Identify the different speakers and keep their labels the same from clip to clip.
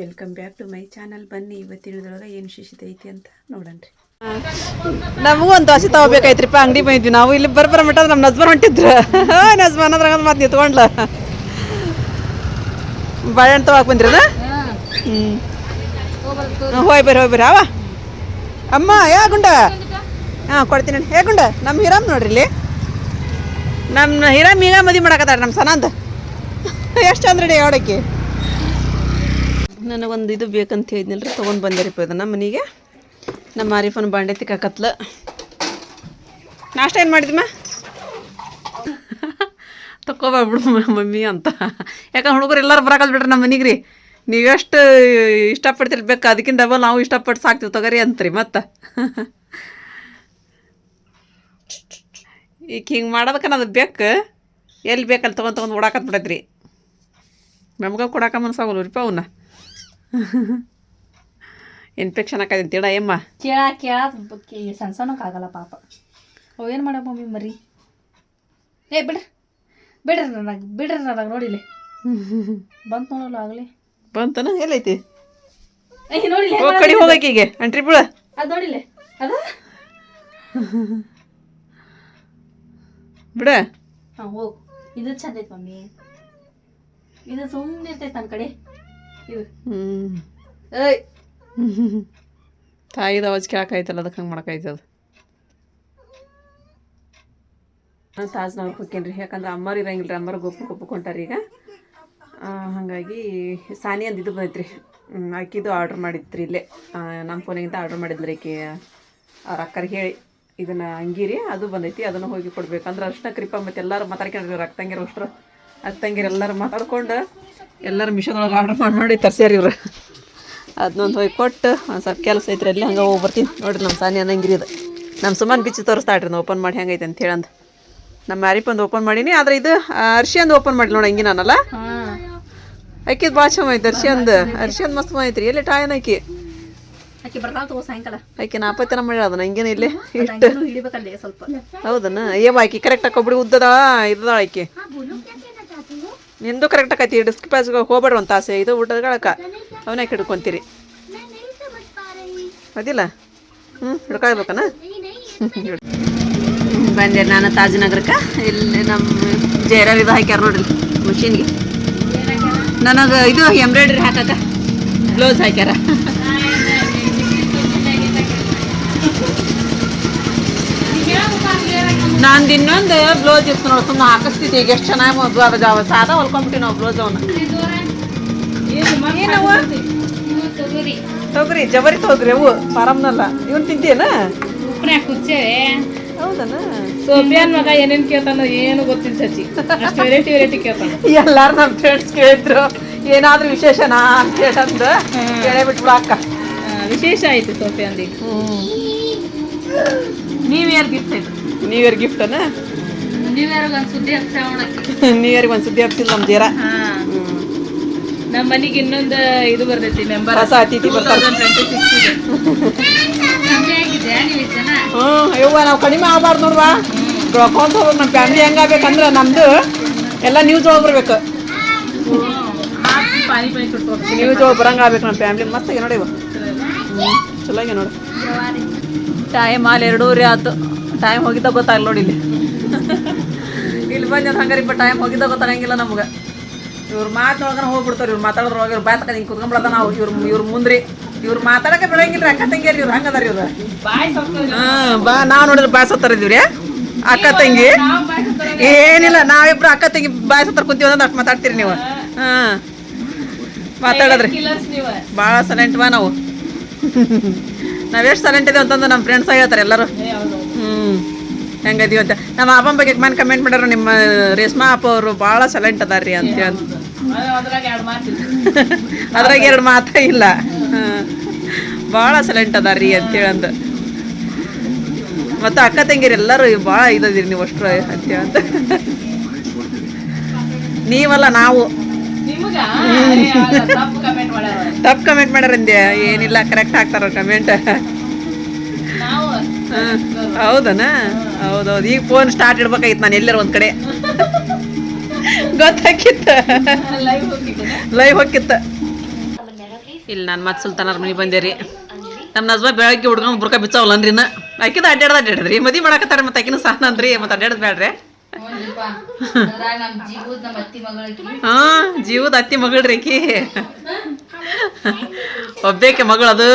Speaker 1: Welcome back to my channel ಬನ್ನಿ ಇವತ್ತಿನದೊಳಗೆ ಏನು ವಿಶೇಷತೆ ಐತಿ ಅಂತ ನೋಡಣ್ರಿ
Speaker 2: ನಮಗೂ ಒಂದು ದೋಸೆ ತಗೋಬೇಕಾಯ್ತ್ರಿಪ್ಪ, ಅಂಗಡಿ ಬಂದಿದ್ವಿ ನಾವು. ಇಲ್ಲಿ ಬರ್ಬರ ಮಟ್ಟ ನಮ್ಮ ನಜ್ಬರ್ ಹೊಂಟಿದ್ರು. ನಜ್ಬರ್ ಅದ್ರಾಗ ಮತ್ತೆ ನಿಂತ್ಕೊಂಡ್ಲ. ಬಾಳೆಹಣ್ಣು ತಗೋಕ್ ಬಂದ್ರದ ಹ್ಞೂ ಹೋಯ್ ಬರ್ರಿ ಹೋಯ್ ಬರ್ರಿ. ಅವ ಅಮ್ಮ, ಯಾ ಗುಂಡ? ಹಾಂ, ಕೊಡ್ತೀನಿ ಹೇ ಗುಂಡ ನಮ್ಮ ಹಿರಾಮ್ ನೋಡ್ರಿ ಇಲ್ಲಿ. ನಮ್ಮ ಹಿರಾಮ್ ಈಗ ಮದಿ ಮಾಡಾಕತ್ತಾರ ನಮ್ಮ ಸನಂದ್. ಎಷ್ಟು ಚಂದ್ರಡಿ ಅವಡಕ್ಕೆ ನನಗೊಂದು ಇದು ಬೇಕಂತ ಹೇಳಿದ್ನಲ್ರಿ, ತೊಗೊಂಡು ಬಂದಿರಿಪ್ಪ ನಮ್ಮ ಮನೆಗೆ. ನಮ್ಮ ಆರಿಫನ್ ಬಾಂಡೆ ತಿಕ್ಕಾಕತ್ಲ ನಾಷ್ಟ ಏನು ಮಾಡಿದ್ಮ? ತಕೋಬಾರ್ಬಿಡು ಮಮ್ಮಿ ಅಂತ. ಯಾಕಂದ್ರೆ ಹುಡುಗರು ಎಲ್ಲರೂ ಬರಕಲ್ ಬಿಡ್ರಿ ನಮ್ಮ ಮನೆಗೆ ರೀ ನೀವೆಷ್ಟು ಇಷ್ಟಪಡ್ತಿರ್ಬೇಕು ಅದಕ್ಕಿಂತ ಡಬಲ್ ನಾವು ಇಷ್ಟಪಟ್ಟು ಸಾಕ್ತೀವಿ ತಗೋರಿ ಅಂತ್ರಿ ಮತ್ತೆ. ಈಗ ಹಿಂಗೆ ಮಾಡೋದಕ್ಕೆ ಅದು ಬೇಕು. ಎಲ್ಲಿ ಬೇಕಲ್ಲಿ ತೊಗೊಂಡು ತೊಗೊಂಡು ಓಡಾಕತ್ ಬಿಡತ್ರಿ. ನಮ್ಗೆ ಕೊಡಾಕ ಮನ್ಸಾಗಲ್ಲ ರೀ ಅವನ್ನ ಇನ್ಫೆಕ್ಷನ್ ಆಕೈತಿ ತಿಳ ಏಮ್ಮ
Speaker 3: ಕೇಳ ಕೇಳ ಸಣ್ಣ ಸಣ್ಣಕ್ಕಾಗಲ್ಲ ಪಾಪ. ಅವು ಏನು ಮಾಡೋ ಮಮ್ಮಿ ಮರಿ? ಏ ಬಿಡ್ರಿ. ಬಿಡ್ರಿ ನನಗೆ ಬಿಡ್ರಿ ನನಗೆ ನೋಡಿಲಿ. ಬಂತು ನೋಡಲ್ಲ ಆಗಲಿ.
Speaker 2: ಬಂತನ? ಎಲ್ಲೈತಿ?
Speaker 3: ಏ ನೋಡಿಲಿ.
Speaker 2: ಹೋಗಿ ಕಡಿ ಹೋಗಕ್ಕೀಗೆ ಅಂಟ್ರಿ ಬಿಳ
Speaker 3: ಅದು ನೋಡಿಲೆ. ಅದ?
Speaker 2: ಬಿಡ.
Speaker 3: ಹಾಂ ಹೋಗು. ಇದು ಚಂದ ಐತೆ ಮಮ್ಮಿ. ಇದು ಸುಮ್ಮನೆ ಇರ್ತೈತೆ ನನ್ನ ಕಡೆ. ಏಯ್.
Speaker 2: ತಾಯಿದ ಅವಾಜ್ ಕೇಳಕಾಯ್ತಲ್ಲ ಅದಕ್ಕೆ ಹಂಗೆ ಅದು ನಾನು ತಾಜ್ನವ್ರಿಗೆ ಹೋಗ್ಕೇನ್ರಿ ಯಾಕಂದ್ರೆ ಅಮ್ಮರು ಇರಂಗಿಲ್ಲ ರೀ ಅಮ್ಮರು ಗೊಪ್ಪು ಗೊಪ್ಪುಕೊಂಟಾರ ಈಗ. ಆ, ಹಾಗಾಗಿ ಸಾನಿ ಅಂದ ಇದು ಬಂದೈತ್ರಿ. ಹ್ಮ್, ಆಕಿದು ಆರ್ಡ್ರ್ ಮಾಡಿದ್ರಿ ಇಲ್ಲೇ. ನಮ್ಮ ಫೋನಿಗಿಂತ ಆರ್ಡ್ರ್ ಮಾಡಿದ್ರಿ ಈಕೆ ಅವ್ರ ಅಕ್ಕರಿಗೆ ಹೇಳಿ ಇದನ್ನ ಅಂಗೀರಿ ಅದು ಬಂದೈತಿ ಅದನ್ನು ಹೋಗಿ ಕೊಡ್ಬೇಕಂದ್ರೆ ಅರ್ಶಿನ ಕೃಪಾ ಮತ್ತು ಎಲ್ಲರೂ ಮಾತಾಡ್ಕೊಂಡ್ರಿ ಅಕ್ಕಂಗಿರು ಅಷ್ಟ್ರು. ಅಕ್ಕಂಗಿರು ಎಲ್ಲರೂ ಮಾತಾಡ್ಕೊಂಡು ಎಲ್ಲರೂ ಮಿಷೋದೊಳಗೆ ಆರ್ಡ್ರ್ ಮಾಡಿ ಮಾಡಿ ತರ್ಸ್ಯಾರ ಇವ್ರು. ಅದನ್ನೊಂದು ಹೋಗಿ ಕೊಟ್ಟು ಒಂದು ಸ್ವಲ್ಪ ಕೆಲಸ ಐತ್ರಿ ಅಲ್ಲಿ ಹಂಗೆ ಹೋಗಿ ಬರ್ತೀನಿ. ನೋಡಿರಿ ನಮ್ಮ ಸಾನಿ ಅನ್ನಂಗಿರಿ ಇದು. ನಮ್ಮ ಸುಮ್ಮನೆ ಬಿಚ್ಚಿ ತೋರಿಸ್ತಾಳ್ರಿ ನಾವು ಓಪನ್ ಮಾಡಿ ಹೆಂಗೈತೆ ಅಂತ ಹೇಳಂದು. ನಮ್ಮ ಮ್ಯಾರಿಪಂದು ಓಪನ್ ಮಾಡೀನಿ ಆದ್ರೆ ಇದು ಅರ್ಶಿಯಂದು ಓಪನ್ ಮಾಡಿ ನೋಡಿ ಹಂಗೆ ನಾನಲ್ಲ. ಅಕ್ಕಿದ್ ಭಾಳ ಚಂದ ಐತೆ ಅರ್ಶಿಯಂದು ಅರ್ಶಿಯಂದು ಮಸ್ತ್ ಐತ್ರಿ. ಎಲ್ಲಿ ಟಾಯನ್ ಅಕ್ಕಿ
Speaker 3: ಆಕೆ?
Speaker 2: ನಾಪತ್ತಿನ ಮಾಡಿ ಅದನ್ನ ಹಂಗೇನು ಇಲ್ಲಿ?
Speaker 3: ಇಷ್ಟು
Speaker 2: ಹೌದನ? ಏವ ಆಕಿ ಕರೆಕ್ಟ್ ಹಾಕೊಬಿಡಿ ಉದ್ದದ ಇದ್ದದ ಆಕಿ. ನಿಂದು ಕರೆಕ್ಟ್ ಆಕೈತಿ ಡಿಸ್ಕ್ ಪ್ಯಾಸ್ಗೆ ಹೋಗ್ಬೇಡ್ರಿ ಒಂದು ತಾಸೆ, ಇದು ಊಟಗಳಕ್ಕ ಅವನೇ ಹಿಡ್ಕೊಂತೀರಿ. ಅದಿಲ್ಲ? ಹ್ಞೂ ಹಿಡ್ಕೊಳ್ಬೇಕನ? ಬಂದೆ ನಾನು ತಾಜನಗರಕ್ಕೆ. ಇಲ್ಲಿ ನಮ್ಮ ಜೈರ ಇದು ಹಾಕ್ಯಾರ ನೋಡ್ರಿ, ಮಷೀನ್ಗೆ. ನನಗೆ ಇದು ಎಂಬ್ರಾಯ್ಡ್ರಿ ಹಾಕಕ್ಕ, ಬ್ಲೌಸ್ ಹಾಕ್ಯಾರ. ನಂದು ಇನ್ನೊಂದು ಬ್ಲೌಸ್ ಇತ್ತು ನೋಡಿ ಸುಮ್ಮನೆ ಹಾಕಿಸ್ತಿದ್ದೆ. ಈಗ ಎಷ್ಟು ಚೆನ್ನಾಗಿ ಮದ್ದು ಅದ ಜಾವ ಸಾದ ಹೊಲ್ಕೊಂಬಿಟ್ಟು ನಾವು ಬ್ಲೌಸ್ ಅವನ್ನ. ತೊಗರಿ ಜವರಿ ತೊಗರಿ ಅವು ಫಾರಮ್ನಲ್ಲ ಇವನ್ ತಿಂತೀಯನ? ಹೌದನ?
Speaker 4: ಸೋಫಿಯಾನ್ ಮಗ ಏನೇನ್ ಕೇಳ್ತಾನ ಏನು ಗೊತ್ತಿಲ್ಲ ಸಚಿ. ವೆರೈಟಿ ವೆರೈಟಿ ಕೇಳ್ತಾನ.
Speaker 2: ಎಲ್ಲಾರು ನಮ್ಮ ಫ್ರೆಂಡ್ಸ್ ಕೇಳಿದ್ರು ಏನಾದ್ರೂ ವಿಶೇಷನಾ ಅಂತ ಹೇಳಂದು. ಕೇಳೇ ಬಿಟ್ಬಿಡ ಅಕ್ಕ
Speaker 4: ವಿಶೇಷ ಐತಿ ಸೋಫಿಯಾನ್ದಿ
Speaker 2: ನ್ಯೂ ಇಯರ್ ಗಿಫ್ಟ್ ಅನ್ನ? ನ್ಯೂ ಇಯರ್
Speaker 3: ನೀವ್ಯಾರಿಗೊಂದು ಸುದ್ದಿ ಹಚ್ಚ
Speaker 2: ನ್ಯೂ ಇಯರ್ಗೆ ಒಂದು ಸುದ್ದಿ ಹಬ್ಸಿಲ್ಲ ನಮ್ಮ ಜೀರ.
Speaker 4: ನಮ್ಮ ಮನೆಗೆ ಇನ್ನೊಂದು ಇದು ಬರ್ತೈತಿ ಮೆಂಬರ್
Speaker 2: ಹೊಸ ಅತಿಥಿ ಬರ್ತಾರೆ ಹ್ಞೂ ಯವ್ವ ನಾವು ಕಡಿಮೆ ಆಗಬಾರ್ದು ನೋಡ್ವಾ. ಬೆಳ್ಕೊಂತ ಹೋಗ್ಬೇಕು ನಮ್ಮ ಫ್ಯಾಮಿಲಿ ಹೆಂಗಾಗ್ಬೇಕಂದ್ರೆ ನಮ್ದು ಎಲ್ಲ ನ್ಯೂಸ್ ಒಳಗೆ ಬರ್ಬೇಕು. ನ್ಯೂಸ್ ಒಳಗೆ ಬರಂಗೆ ಆಗ್ಬೇಕು ನಮ್ಮ ಫ್ಯಾಮಿಲಿ ಮಸ್ತಾಗಿ ನೋಡಿ ಇವ. ಚಲೋ ನೋಡಿ. ಟೈಮ್ ಅಲ್ಲಿ ಎರಡೂವರೆ ಆಯ್ತು ಟೈಮ್ ಹೋಗಿದ್ದ ಗೊತ್ತಾಗಲ್ಲ ನೋಡಿ ಇಲ್ಲಿ. ಇಲ್ಲಿ ಬಂದು ಹಂಗಾರಿಪ್ಪ ಟೈಮ್ ಹೋಗಿದ್ದ ಗೊತ್ತಾಗಂಗಿಲ್ಲ ನಮ್ಗೆ. ಇವ್ರು ಮಾತೊಳಗನ ಹೋಗ್ಬಿಡ್ತಾರೆ ಇವ್ರು ಮಾತಾಡೋದ್ರೊಳಗೆ ಇವ್ರು ಬಾಯ್ ಹಿಂಗೆ ಕುತ್ಕೊಂಡ್ಬಿಡತ್ತ ನಾವು. ಇವ್ರು ಇವ್ರು ಮುಂದ್ರಿ. ಇವ್ರು ಮಾತಾಡಕ್ಕೆ ಬಿಡಂಗಿಲ್ಲ ಅಕ್ಕ ತಂಗಿಯರು ಇವ್ರು ಹಂಗದಾರ ಇವ್ರು. ಹಾಂ ಬಾ ನಾವು ನೋಡಿದ್ರೆ ಬಾಯ್ ಸತ್ತಾರ ಇದೀವ್ರಿ ಅಕ್ಕ ತಂಗಿ. ಏನಿಲ್ಲ ನಾವಿಬ್ರು ಅಕ್ಕ ತಂಗಿ ಬಾಯ್ ಸತ್ತಾರ ಕುಂತೀವಿ ಅಂದ್ರೆ ಅಷ್ಟು ಮಾತಾಡ್ತೀರಿ ನೀವು. ಹಾಂ. ಮಾತಾಡದ್ರಿ. ಭಾಳ ಸೈಲೆಂಟ್ ಬಾ ನಾವು. ನಾವೆಷ್ಟು ಸೈಲೆಂಟ್ ಇದೆ ಅಂತಂದು ನಮ್ಮ ಫ್ರೆಂಡ್ಸ್ ಹೇಳ್ತಾರೆ ಎಲ್ಲರೂ. ಹೆಂಗದೀವಿ ಅಂತ. ನಮ್ಮ ಅಪ್ಪನ ಬಗ್ಗೆ ಮನ್ ಕಮೆಂಟ್ ಮಾಡ್ಯಾರ ನಿಮ್ಮ ರೇಷ್ಮಾ ಅಪ್ಪ ಅವರು ಭಾಳ ಸೈಲೆಂಟ್ ಅದಾರ್ರಿ ಅಂತ
Speaker 4: ಹೇಳಿ ಅದ್ರಾಗ ಎರಡು
Speaker 2: ಮಾತೇ ಇಲ್ಲ. ಬಹಳ ಭಾಳ ಸೈಲೆಂಟ್ ಅದಾರ್ರಿ ಅಂತೇಳಂದು ಮತ್ತು ಅಕ್ಕ ತಂಗಿರಿ ಎಲ್ಲರೂ ಭಾಳ ಇದೀರಿ ನೀವು ಅಷ್ಟು ಅಂತೇಳಂತ ನೀವಲ್ಲ ನಾವು.
Speaker 4: ತಪ್ಪು ಕಮೆಂಟ್ ಮಾಡ್ಯಾರ
Speaker 2: ತಪ್ಪು ಮಾಡ್ಯಾರಂದೆ ಏನಿಲ್ಲ ಕರೆಕ್ಟ್ ಹಾಕ್ತಾರ ಕಮೆಂಟ್ ಹೌದನ? ಹೌದೌದು. ಈಗ ಫೋನ್ ಸ್ಟಾರ್ಟ್ ಇಡ್ಬೇಕಾಗಿತ್ತು ನಾನು ಎಲ್ಲರ ಒಂದು ಕಡೆ. ಗೊತ್ತಾಕಿತ್ತ
Speaker 4: ಲೈವ್
Speaker 2: ಹೋಗಿತ್ತು ಇಲ್ಲಿ ನಾನು ಮತ್ತೆ ಸುಲ್ತಾನರ ಮನೆಗೆ ಬಂದೆ ರೀ. ನಮ್ಮ ನಜ್ವಾ ಬೆಳಗ್ಗೆ ಹುಡ್ಕೊಂಡು ಬುರ್ಕ ಬಿಚ್ಚಾವಲ್ಲನ್ರಿ ಇನ್ನ. ಆಕಿದ ಅಡ್ಡಾಡ್ದ ಅಡ್ಡಾಡ್ರಿ ಮದಿ ಮಾಡಕತ್ತಾರ ಮತ್ತೆ ಆಕಿನ ಸಹ ಅಂದ್ರಿ. ಮತ್ತೆ ಅಡ್ಡಾಡ್ದ ಬೇಡ್ರಿ ಹಾ, ಜೀವದ ಅತ್ತಿ ಮಗಳ್ರಿ ಆಕಿ. ಒಬ್ಬೇಕೆ ಮಗಳು ಅದು.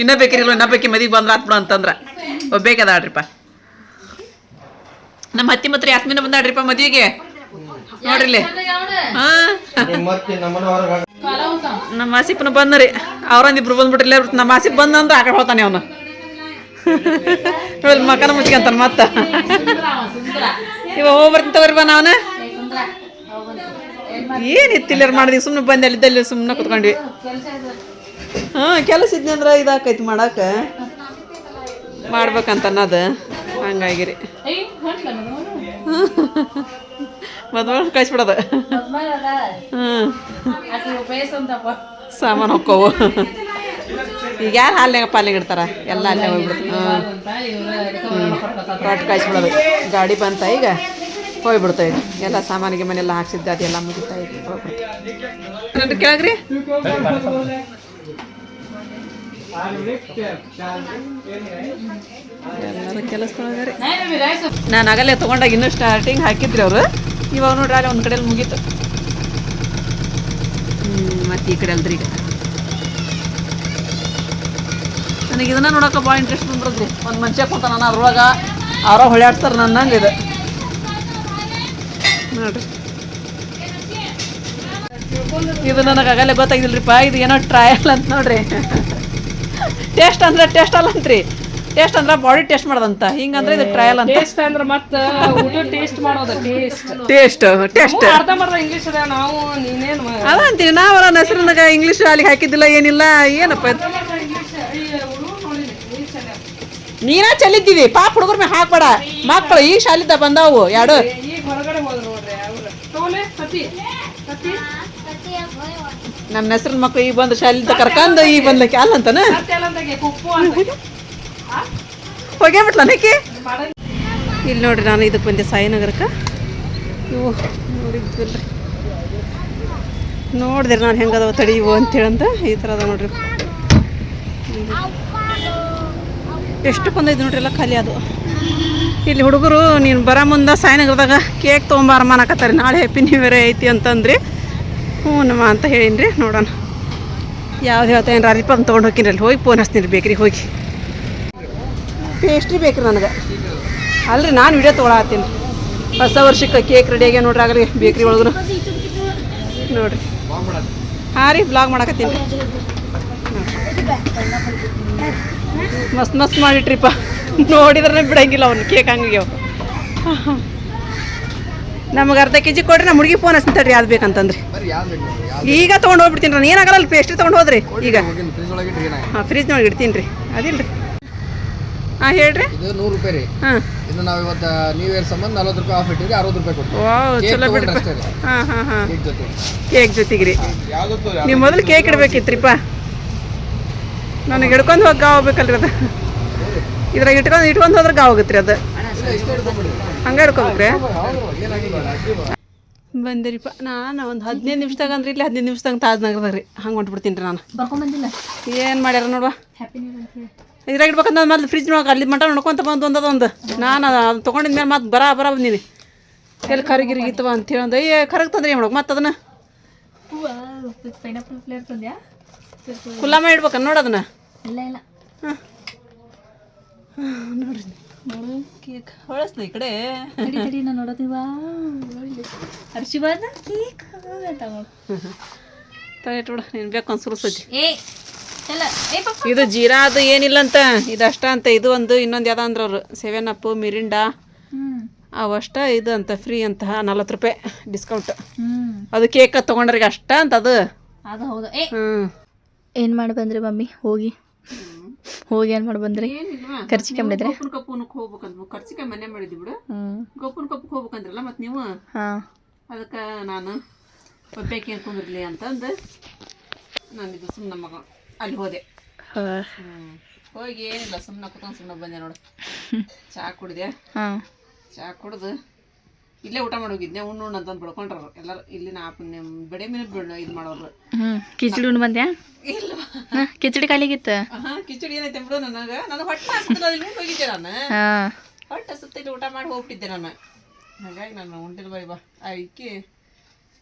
Speaker 2: ಇನ್ನ ಬೇಕಿರಿಲ್ಲ ಇನ್ನ ಬೇಕಿ ಮದಿಗೆ ಬಂದ್ರ ಆತ್ ಬಿಡು ಅಂತಂದ್ರ. ಒಬ್ಬೇಕೆ ಅದಾಳ್ರಿಪ್ಪ. ನಮ್ಮ ಹತ್ತಿ ಮಾತ್ರ ಯಾಸ್ಮಿನ ಬಂದಾಡ್ರಿಪ್ಪ ಮದ್ವಿಗೆ? ನೋಡ್ರಿಲ್ಲಿ ಹಾ? ನಮ್ಮ ಆಸಿಪ್ನ ಬಂದ್ರಿ ಅವ್ರಂದಿಬ್ರು ಬಂದ್ಬಿಟ್ರಿಲ್ಲ ನಮ್ಮ ಆಸಿಪ್ ಬಂದ ಅಂದ್ರೆ ಆಕಡೆ ಹೋಗ್ತಾನೆ ಅವನು. ಮಕನ ಮುಚ್ಕೊಂತಾನ ಮತ್ತ. ಇವ ಹೋಗಿ ಬರ್ತೀನಿ ತಗೋರಿ ಬಾ ನಾವನ. ಏನ್ ಇತ್ತಿಲ್ಲರ್ ಮಾಡಿದ್ವಿ ಸುಮ್ಮನೆ ಬಂದೆ ಅಲ್ಲಿದ್ದಲ್ಲಿ ಸುಮ್ಮನೆ ಕುತ್ಕೊಂಡ್ವಿ. ಹಾ, ಕೆಲಸ ಇದ್ನಂದ್ರ ಇದಾಕೈತಿ ಮಾಡಕ್ಕೆ ಮಾಡ್ಬೇಕಂತ ಅನ್ನೋದು. ಹಂಗಾಗಿರಿ. ಮದ್ವೆ ಕಳಿಸ್ಬಿಡೋದು ಹ್ಮ್. ಸಾಮಾನು ಹೊಕ್ಕವು. ಈಗ ಯಾರು ಹಾಲ್ನಾಗ ಪಾಲಿಗೆ ಇಡ್ತಾರ? ಎಲ್ಲ ಅಲ್ಲೇ ಹೋಗ್ಬಿಡ್ತು. ಹ್ಞೂ ಪಾಟ್ ಕಾಯಿಸ್ಬಿಡೋದು. ಗಾಡಿ ಬಂತ ಈಗ? ಹೋಗ್ಬಿಡ್ತಾ ಇದೆ ಎಲ್ಲ ಸಾಮಾನಿಗೆ ಮನೆಯೆಲ್ಲ ಹಾಕ್ಸಿದ್ದೆ ಅದೆಲ್ಲ ಮುಗಿತಾ ಇದೆ. ಹೋಗ್ಬಿಡ್ತಾರೆ ಕೇಳಗ್ರಿ? ಎಲ್ಲರೂ ಕೆಲಸದೊಳಗಾರಿ. ನಾನು ಆಗಲೇ ತಗೊಂಡಾಗ ಇನ್ನೂ ಸ್ಟಾರ್ಟಿಂಗ್ ಹಾಕಿದ್ರಿ ಅವರು. ಇವಾಗ ನೋಡ್ರಿ ಅಲ್ಲಿ ಒಂದು ಕಡೆಯಲ್ಲಿ ಮುಗೀತು. ಮತ್ತು ಈ ಕಡೆ ಅಲ್ದ್ರಿ ಈಗ. ನನಗೆ ಇದನ್ನ ನೋಡೋಕೆ ಭಾಳ ಇಂಟ್ರೆಸ್ಟ್ ಬಂದ್ರದ್ರಿ. ಒಂದು ಮನುಷ್ಯ ಕುಂತ ನಾನು ಅದ್ರೊಳಗೆ ಅವರ ಹೊಳ್ಯಾಡ್ತಾರೆ ನನ್ನಂಗೆ ಇದು. ನೋಡ್ರಿ. ಇದು ನನಗೆ ಆಗಲೇ ಗೊತ್ತಾಗಿದ್ದಿಲ್ರಿಪ್ಪ ಇದು ಏನೋ ಟ್ರಯಲ್ ಅಂತ ನೋಡ್ರಿ. ಟೇಸ್ಟ್ ಅಂದ್ರೆ ಟೇಸ್ಟ್ ಅಲ್ಲ ಅಂತ್ರಿ. ಟೇಸ್ಟ್ ಅಂದ್ರೆ ಬಾಡಿ ಟೇಸ್ಟ್ ಮಾಡೋದಂತ. ಹಿಂಗಂದ್ರೆ ಇದು ಟ್ರಯಲ್ ಅಂತ.
Speaker 4: ಟೇಸ್ಟ್ ಅಂದ್ರೆ ಮತ್ತೆ ಊಟ ಟೇಸ್ಟ್ ಮಾಡೋದು ಟೇಸ್ಟ್.
Speaker 2: Taste taste.
Speaker 4: ಅರ್ಧ ಮಾಡ್ದ ಇಂಗ್ಲಿಷ್ ಅದ ನಾವು ನೀನೇನು
Speaker 2: ಅದ ಅಂತೀವಿ ನಾವು ಅವರ ಹೆಸರಿನಾಗ ಇಂಗ್ಲಿಷ್ ಅಲ್ಲಿಗೆ ಹಾಕಿದ್ದಿಲ್ಲ ಏನಿಲ್ಲ ಏನಪ್ಪ ನೀನು ನೀನ ಚೆಲ್ಲಿದ್ದೀವಿ. ಪಾಪ ಹುಡುಗರ ಮೇಲೆ ಹಾಕ್ಬೇಡ. ಮಕ್ಕಳು ಈ ಶಾಲಿದ್ದ ಬಂದಾವು ಎರಡು
Speaker 4: ಈಗ ಹೊರಗಡೆ ಹೋದ್ರು ನೋಡ್ರಿ ಅವ್ರು ತಗೊಲೆ ಸತಿ ಸತಿ
Speaker 2: ನಮ್ಮ ಹೆಸರು ಮಕ್ಕಳು ಈ ಬಂದು ಶಾಲಿಂದ ಕರ್ಕಂದು ಈಗ ಬಂದ್ಲಕ್ಕೆ ಅಲ್ಲ ಅಂತಾನ? ಹೋಗೇ. ಬಿಟ್ಲ ನಕ್ಕೆ ಇಲ್ಲಿ ನೋಡ್ರಿ ನಾನು ಇದಕ್ಕೆ ಬಂದೆ ಸಾಯಿನಗರಕ್ಕೆ. ಇವು ನೋಡಿದ್ವಿಲ್ರಿ. ನೋಡಿದ್ರಿ ನಾನು ಹೆಂಗದವ ತಡಿ ಇವು ಅಂತೇಳಂತ. ಈ ಥರ ಅದ ನೋಡ್ರಿ. ಎಷ್ಟು ಬಂದೈದು ನೋಡ್ರಿ ಎಲ್ಲ ಖಾಲಿ ಅದು. ಇಲ್ಲಿ ಹುಡುಗರು ನೀನು ಬರೋ ಮುಂದೆ ಸಾಯಿನಗರದಾಗ ಕೇಕ್ ತೊಗೊಂಬಾರ ಮಾಡಕತ್ತಾರೆ ನಾಳೆ ಹ್ಯಾಪಿ ನ್ಯೂ ಇಯರ್ ಐತಿ ಅಂತಂದ್ರಿ. ಹ್ಞೂ, ನಮ್ಮ ಅಂತ ಹೇಳೀನಿ ರೀ ನೋಡೋಣ. ಯಾವ್ದು ಹೇಳ್ತಾ ಏನು ಅಂತ ತೊಗೊಂಡು ಹೋಗಿನಿ ಅಲ್ಲಿ ಹೋಗಿ ಫೋನ್ ಹಚ್ತೀನಿ ರೀ, ಬೇಕ್ರಿ, ಹೋಗಿ. ಪೇಸ್ಟ್ರಿ ಬೇಕ್ರಿ ನನಗೆ. ಅಲ್ರಿ, ನಾನು ವಿಡಿಯೋ ತೊಗೊಳತ್ತೀನಿ. ಹೊಸ ವರ್ಷಕ್ಕೆ ಕೇಕ್ ರೆಡಿ ಆಗ್ಯ ನೋಡ್ರಿ, ಆಗಲಿ, ಬೇಕ್ರಿ ಒಳಗೂ ನೋಡ್ರಿ. ಹಾಂ ರೀ ಬ್ಲಾಗ್ ಮಾಡಕತ್ತೀನಿ ಮಸ್ತ್ ಮಸ್ತ್ ಮಾಡಿಟ್ರಿಪ್ಪ. ನೋಡಿದ್ರೆ ಬಿಡಂಗಿಲ್ಲ ಅವ್ನು ಕೇಕ್ ಹಂಗಾಗ್ಯಾವ ನಮಗೆ ಅರ್ಧ ಕೆ ಜಿ ಕೊಡ್ರಿ ನಮ್ಮ ಹುಡುಗಿ ಫೋನ್ ಹಚ್ತಾಡ್ರಿ ಯಾವ್ದು ಬೇಕಂತಂದ್ರಿ. ಈಗ ತೊಗೊಂಡು ಹೋಗ್ಬಿಡ್ತೀನಿ ನಾನು ಏನಾಗಲ್ಲ ಪೇಸ್ಟ್ರಿ ತೊಗೊಂಡು ಹೋದ್ರಿ ಈಗ. ಹಾಂ ಫ್ರಿಜ್ನೊಳಗೆ ಇಡ್ತೀನಿ ರೀ. ಅದಿಲ್ಲ ರೀ ಹಾಂ ಹೇಳ್ರಿ.
Speaker 5: ಇದು ನೂರು ರೂಪಾಯಿ ರೀ.
Speaker 2: ಹಾಂ.
Speaker 5: ಇದು ನಾವು ಇವತ್ತು ನ್ಯೂ ಇಯರ್ ಸಂಬಂಧ ನಲ್ವತ್ತು ರೂಪಾಯಿ ಆಫ್ ಇಟ್ಟಿರಿ ಅರವತ್ತು ರೂಪಾಯಿ ಕೊಟ್ಟು
Speaker 2: ವಾವ್ ಚಲೋ ಬಿಡ್ರಿ. ಹಾಂ ಹಾಂ ಹಾಂ.
Speaker 5: ಕೇಕ್
Speaker 2: ಜೊತೆಗೆ. ರೀ. ನೀವು ಮೊದಲು ಕೇಕ್ ಇಡಬೇಕಿತ್ರಿಪ್ಪ. ನನಗೆ ಹಿಡ್ಕೊಂಡು ಹೋಗಿ ಗಾವ್ ಹೋಗ್ಬೇಕಲ್ರಿ ಅದು. ಇದ್ರಾಗ ಇಟ್ಕೊಂಡು ಇಟ್ಕೊಂಡು ಹೋದ್ರೆ ಗಾವ್ ಹೋಗುತ್ತೆ ರೀ ಅದು. ಹಂಗೆ ಹಿಡ್ಕೊಬೇಕ್ರಿ? ಬಂದಿರಿಪ್ಪ. ನಾನು ಒಂದು ಹದಿನೈದು ನಿಮಿಷದಾಗ ಅಂದ್ರೆ ಇಲ್ಲಿ ಹದಿನೈದು ನಿಮಿಷದಾಗ ತಾಜ್ನಗರದಾಗ ರೀ. ಹಂಗೆ ಹೊಂಟ್ಬಿಡ್ತೀನಿ ರೀ ನಾನು. ಏನು ಮಾಡ್ಯಾರ ನೋಡುವ?
Speaker 3: ಹ್ಯಾಪಿ ನ್ಯೂ ಇಯರ್ ಅಂತ ಹೇಳಿ.
Speaker 2: ಇದ್ರಾಗ ಇಡ್ಬೇಕಂತ ಮೊದಲು ಫ್ರಿಜ್ನೊಳಗೆ ಅಲ್ಲಿ ಮಟ ನೋಡ್ಕೊಂತ ಬಂದು ಒಂದದ ಒಂದು. ನಾನು ಅದು ತೊಗೊಂಡಿದ ಮೇಲೆ ಮತ್ತೆ ಬರ ಬರ ಬಂದಿನಿ. ಎಲ್ಲಿ ಕರಗಿರಿಗಿತ್ತವ ಅಂತೇಳಿ ಅಂದ ಏ ಕರಗ್ ತಂದ್ರೆ ಏನು ಮಾಡೋಕೆ ಮತ್ತೆ ಅದನ್ನ. ಕುಲಾಮ ಇಡ್ಬೇಕ ನೋಡು ಅದನ್ನ.
Speaker 3: ಇಲ್ಲ ಇಲ್ಲ.
Speaker 2: ನೋಡ್ರಿ.
Speaker 3: ತಡಿ ನಾನು ಅಂತ
Speaker 2: ಬೇಕು
Speaker 3: ಏ
Speaker 2: ಇದು ಜೀರಾ ಅದು ಏನಿಲ್ಲ ಅಂತ ಇದು ಅಷ್ಟ ಅಂತ ಇದು ಒಂದು ಇನ್ನೊಂದು ಯಾವ್ದು ಅಂದ್ರೆ ಅವರು. ಸೆವೆನ್ ಅಪ್ ಮಿರಿಂಡಾ ಅವಷ್ಟ ಇದು ಅಂತ ಫ್ರೀ ಅಂತ ನಲ್ವತ್ತು ರೂಪಾಯಿ ಡಿಸ್ಕೌಂಟ್ ಅದು ಕೇಕ್ ತೊಗೊಂಡ್ರಿಗೆ ಅಷ್ಟ ಅಂತ ಅದು.
Speaker 3: ಅದು ಹೌದು. ಏನು ಮಾಡಿ ಬಂದ್ರಿ ಮಮ್ಮಿ ಹೋಗಿ. ಹೋಗಿ ಏನು ಮಾಡಿ ಬಂದ್ರಿ? ಖರ್ಚಿಕೊಂಬಿಡಿದ್ರೆ
Speaker 2: ಗೊಪ್ಪನ ಕಪ್ಪುನಕ್ಕೆ ಹೋಗ್ಬೇಕಂತ ಖರ್ಚಿಗೆ ಮನೆ ಮಾಡಿದ್ವಿ ಬಿಡು.
Speaker 3: ಹ್ಮ್.
Speaker 2: ಗೊಪ್ಪನ ಕಪ್ಪಕ್ಕೆ ಹೋಗ್ಬೇಕಂದ್ರಲ್ಲ ಮತ್ತು ನೀವು?
Speaker 3: ಹಾಂ.
Speaker 2: ಅದಕ್ಕೆ ನಾನು ಒಬ್ಬಾಕಿ ಅನ್ಕೊಂಡಿರ್ಲಿ ಅಂತಂದು ನಾನು ಇದು ಸುಮ್ಮನೆ ಮಗ ಅಲ್ಲಿ ಹೋದೆ. ಹೋಗಿ ಏನಿಲ್ಲ ಸುಮ್ಮನೆ ಕುತ್ಕೊಂಡು ಸುಮ್ಮನೆ ಬಂದೆ ನೋಡು. ಚಹಾ ಕುಡಿದೆ.
Speaker 3: ಹಾಂ.
Speaker 2: ಚಹಾ ಕುಡ್ದು ಇಲ್ಲೇ ಊಟ ಮಾಡೋಗಿದ್ದೆ ಉಣ್ಣು ಉಣ್ಣು ಅಂತಂದು ಬಿಡ್ಕೊಂಡ್ರು ಎಲ್ಲರೂ. ಇಲ್ಲಿ ನಾ ಬೆಳೆ ಮೀನು ಬಿಡ್ ಇದು ಮಾಡೋರು.
Speaker 3: ಕಿಚಡಿ ಉಣ್ಣು ಬಂದ್ಯಾ? ಇಲ್ಲ ಕಿಚಡಿ
Speaker 2: ಕಾಲಿಗಿತ್ತ ಕಿಚಡಿ ಏನೈತೆ ಬಿಡು ನನಗೆ. ನಾನು ಹೊಟ್ಟೆ ಹಸುತ್ತಿಲ್ಲ ಇಲ್ಲಿ ಹೋಗಿದ್ದೆ ನಾನು. ಹೊಟ್ಟೆ ಹಸುತ್ತಿಲ್ಲ ಊಟ ಮಾಡಿ ಹೋಗ್ಬಿಟ್ಟಿದ್ದೆ ನಾನು. ಹಾಗಾಗಿ ನಾನು ಉಂಡಿಲ್ ಬೈ ಬಾ. ಅದಕ್ಕೆ